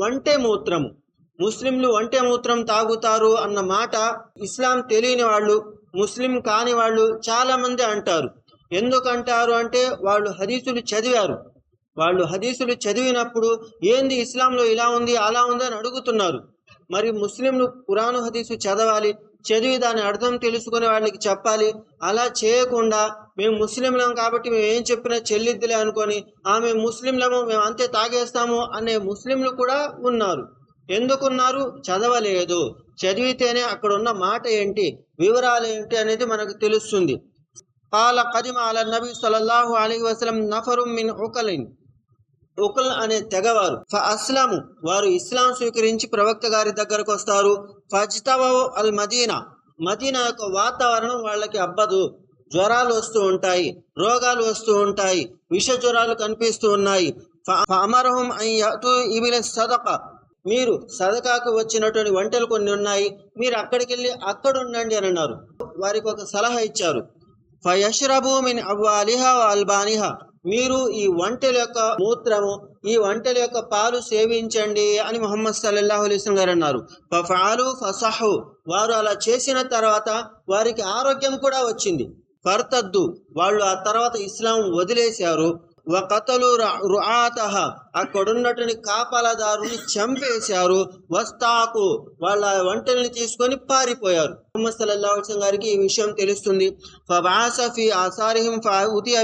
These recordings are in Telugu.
వంటే మూత్రము. ముస్లింలు వంటే మూత్రం తాగుతారు అన్న మాట ఇస్లాం తెలియని వాళ్ళు ముస్లిం కాని వాళ్ళు చాలా మంది అంటారు. ఎందుకంటారు అంటే వాళ్ళు హదీసులు చదివారు. వాళ్ళు హదీసులు చదివినప్పుడు ఏంది ఇస్లాంలో ఇలా ఉంది అలా ఉంది అని అడుగుతున్నారు. మరి ముస్లింలు కురాను హదీసు చదవాలి చదివి దాని అర్థం తెలుసుకుని వాళ్ళకి చెప్పాలి. అలా చేయకుండా మేము ముస్లింలం కాబట్టి మేము ఏం చెప్పినా చెల్లిద్దులే అనుకొని ఆమె ముస్లింలము మేము అంతే తాగేస్తాము అనే ముస్లింలు కూడా ఉన్నారు. ఎందుకున్నారు? చదవలేదు. చదివితేనే అక్కడ ఉన్న మాట ఏంటి? వివరాలు ఏంటి అనేది మనకు తెలుస్తుంది. పాల కదిమ అల నబీ సలల్లాహు అలీ వసలం నఫరు మిన్ ఉకలిన్. ఉకల్ అనే తెగవారు. ఫ అస్లాము వారు ఇస్లాం స్వీకరించి ప్రవక్త గారి దగ్గరకు వస్తారు. ఫజ్తవ అల్ మదీనా మదీనా యొక్క వాతావరణం వాళ్ళకి అబ్బదు. జ్వరాలు వస్తూ ఉంటాయి రోగాలు వస్తూ ఉంటాయి విష జ్వరాలు కనిపిస్తూ ఉన్నాయి. అమరహం ఫఅమరహుం సదక మీరు సదకాకు వచ్చినటువంటి వంటలు కొన్ని ఉన్నాయి మీరు అక్కడికి వెళ్ళి అక్కడ ఉండండి అని అన్నారు. వారికి ఒక సలహా ఇచ్చారు. ఫయష్రబు మిన్ అవ్వాలిహా అల్బానిహా మీరు ఈ వంటల యొక్క మూత్రము ఈ వంటల యొక్క పాలు సేవించండి అని ముహమ్మద్ సల్లల్లాహు అలైస్లం గారు అన్నారు. ఫాలు ఫసహు. వారు అలా చేసిన తర్వాత వారికి ఆరోగ్యం కూడా వచ్చింది. ఫర్తద్దు. వాళ్ళు ఆ తర్వాత ఇస్లాం వదిలేశారు. వకతలు రుఆతహ. అక్కడున్నటువంటి కాపలదారుని చంపేశారు. వస్తాకు వాళ్ళ వంటల్ని తీసుకొని పారిపోయారు. ముహమ్మద్ సల్లల్లాహు గారికి ఈ విషయం తెలుస్తుంది. ఫబాస ఫీ ఆసారిహిం ఫఉతి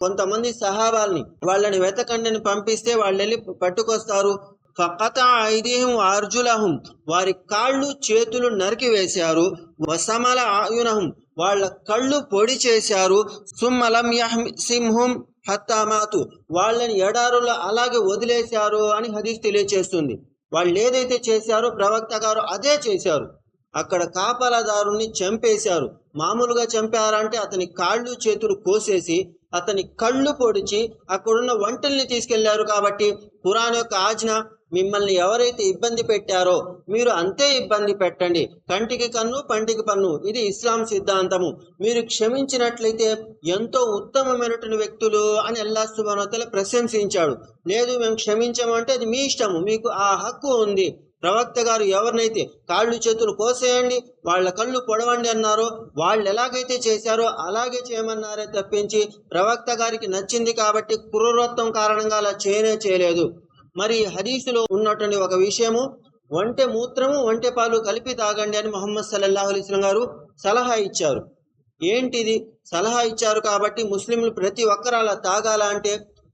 కొంతమంది సహాబాల్ని వాళ్ళని వెతకండిని పంపిస్తే వాళ్ళు వెళ్ళి పట్టుకొస్తారు. ఫకత ఐదేహం అర్జులహం. వారి కాళ్ళు చేతులు నరికి వేశారు. వసమల ఆయునహం. వాళ్ళ కళ్ళు పొడి చేశారు. సుమ్మలం సింహం హత్తామాతు వాళ్ళని ఎడారులో అలాగే వదిలేశారు అని హదీస్ తెలియచేస్తుంది. వాళ్ళు ఏదైతే చేశారో ప్రవక్త గారు అదే చేశారు. అక్కడ కాపలాదారుని చంపేశారు. మామూలుగా చంపారంటే అతని కాళ్ళు చేతులు కోసేసి అతని కళ్ళు పొడిచి అక్కడున్న వంటల్ని తీసుకెళ్ళారు కాబట్టి పురాణ యొక్క ఆజ్ఞ మిమ్మల్ని ఎవరైతే ఇబ్బంది పెట్టారో మీరు అంతే ఇబ్బంది పెట్టండి. కంటికి కన్ను పంటికి పన్ను. ఇది ఇస్లాం సిద్ధాంతము. మీరు క్షమించినట్లయితే ఎంతో ఉత్తమమైనటువంటి వ్యక్తులు అని అల్లా సుబానతల ప్రశంసించాడు. లేదు మేము క్షమించమంటే అది మీ ఇష్టము. మీకు ఆ హక్కు ఉంది. ప్రవక్త గారు ఎవరినైతే కాళ్ళు చేతులు కోసేయండి వాళ్ళ కళ్ళు పొడవండి అన్నారో వాళ్ళు ఎలాగైతే చేశారో అలాగే చేయమన్నారే తప్పించి ప్రవక్త గారికి నచ్చింది కాబట్టి క్రూరత్వం కారణంగా అలా చేయనే చేయలేదు. మరి హరీసులో ఉన్నటువంటి ఒక విషయము వంటె మూత్రము వంటె పాలు కలిపి తాగండి అని మొహమ్మద్ సల్లల్లాహు అలైస్లం గారు సలహా ఇచ్చారు. ఏంటిది? సలహా ఇచ్చారు కాబట్టి ముస్లింలు ప్రతి ఒక్కరు అలా తాగాల అంటే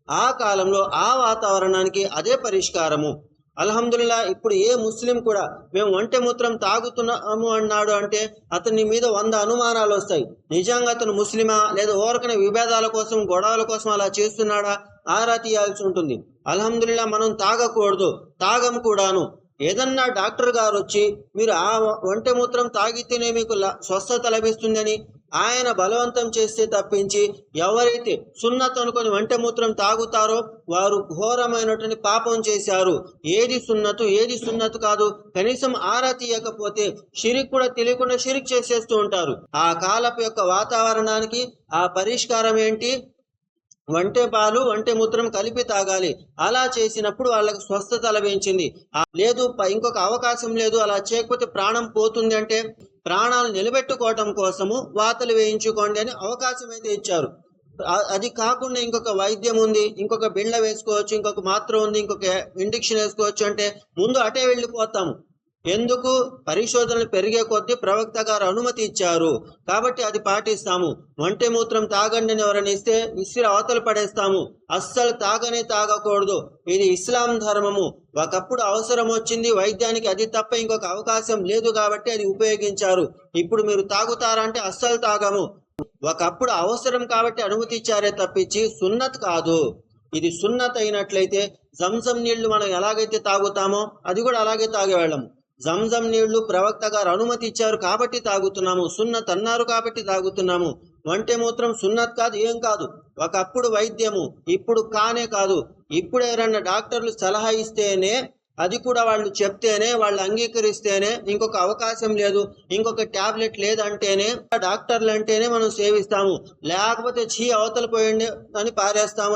ఆ కాలంలో ఆ వాతావరణానికి అదే పరిష్కారము. అల్హమ్దుల్లా ఇప్పుడు ఏ ముస్లిం కూడా మేము ఒంటె మూత్రం తాగుతున్నాము అన్నాడు అంటే అతని మీద వంద అనుమానాలు వస్తాయి. నిజంగా అతను ముస్లిమా? లేదా ఓరకనే విభేదాల కోసం గొడవల కోసం అలా చేస్తున్నాడా? ఆరా తీయాల్సి ఉంటుంది. అల్హమ్దుల్లా మనం తాగకూడదు. తాగం కూడాను. ఏదన్నా డాక్టర్ గారు వచ్చి మీరు ఆ ఒంటె మూత్రం తాగితేనే మీకు ల- స్వస్థత లభిస్తుందని ఆయన బలవంతం చేస్తే తప్పించి ఎవరైతే సున్నత్ అనుకొని వంటె మూత్రం తాగుతారో వారు ఘోరమైనటువంటి పాపం చేశారు. ఏది సున్నతు ఏది సున్నతు కాదు. కనీసం ఆరా తీయకపోతే షిరిక్ కూడా తెలియకుండా షిరిక్ చేసేస్తూ ఉంటారు. ఆ కాలపు యొక్క వాతావరణానికి ఆ పరిష్కారం ఏంటి? వంటే పాలు వంటే మూత్రం కలిపి తాగాలి. అలా చేసినప్పుడు వాళ్ళకి స్వస్థత లభించింది. లేదు ఇంకొక అవకాశం లేదు. అలా చేయకపోతే ప్రాణం పోతుంది అంటే ప్రాణాలు నిలబెట్టుకోవటం కోసము వాతలు వేయించుకోండి అని అవకాశం అయితే ఇచ్చారు. అది కాకుండా ఇంకొక వైద్యం ఉంది ఇంకొక బిళ్ళ వేసుకోవచ్చు ఇంకొక మాత్ర ఉంది ఇంకొక ఇండిక్షన్ వేసుకోవచ్చు అంటే ముందు అటే వెళ్ళిపోతాము. ఎందుకు? పరిశోధనలు పెరిగే కొద్దీ ప్రవక్త గారు అనుమతి ఇచ్చారు. కాబట్టి అది పాటిస్తాము. ఒంటె మూత్రం తాగండి అని ఎవరైనా ఇస్తే ఇస్త్రీ అవతలు పడేస్తాము. అస్సలు తాగనే తాగకూడదు. ఇది ఇస్లాం ధర్మము. ఒకప్పుడు అవసరం వచ్చింది వైద్యానికి అది తప్ప ఇంకొక అవకాశం లేదు కాబట్టి అది ఉపయోగించారు. ఇప్పుడు మీరు తాగుతారంటే అస్సలు తాగము. ఒకప్పుడు అవసరం కాబట్టి అనుమతి ఇచ్చారే తప్పించి సున్నత్ కాదు. ఇది సున్నత్ అయినట్లయితే జంసం నీళ్ళు మనం ఎలాగైతే తాగుతామో అది కూడా అలాగే తాగేవాళ్ళము జంజం నీళ్ళు ప్రవక్త గారు అనుమతి ఇచ్చారు కాబట్టి తాగుతున్నాము సున్నత్ అన్నారు కాబట్టి తాగుతున్నాము. వంటే మూత్రం సున్నత్ కాదు ఏం కాదు. ఒకప్పుడు వైద్యము ఇప్పుడు కానే కాదు. ఇప్పుడు ఎవరన్నా డాక్టర్లు సలహా ఇస్తేనే అది కూడా వాళ్ళు చెప్తేనే వాళ్ళు అంగీకరిస్తేనే ఇంకొక అవకాశం లేదు ఇంకొక టాబ్లెట్ లేదంటేనే డాక్టర్లు అంటేనే మనం సేవిస్తాము. లేకపోతే చీ అవతల పోయండి అని పారేస్తాము.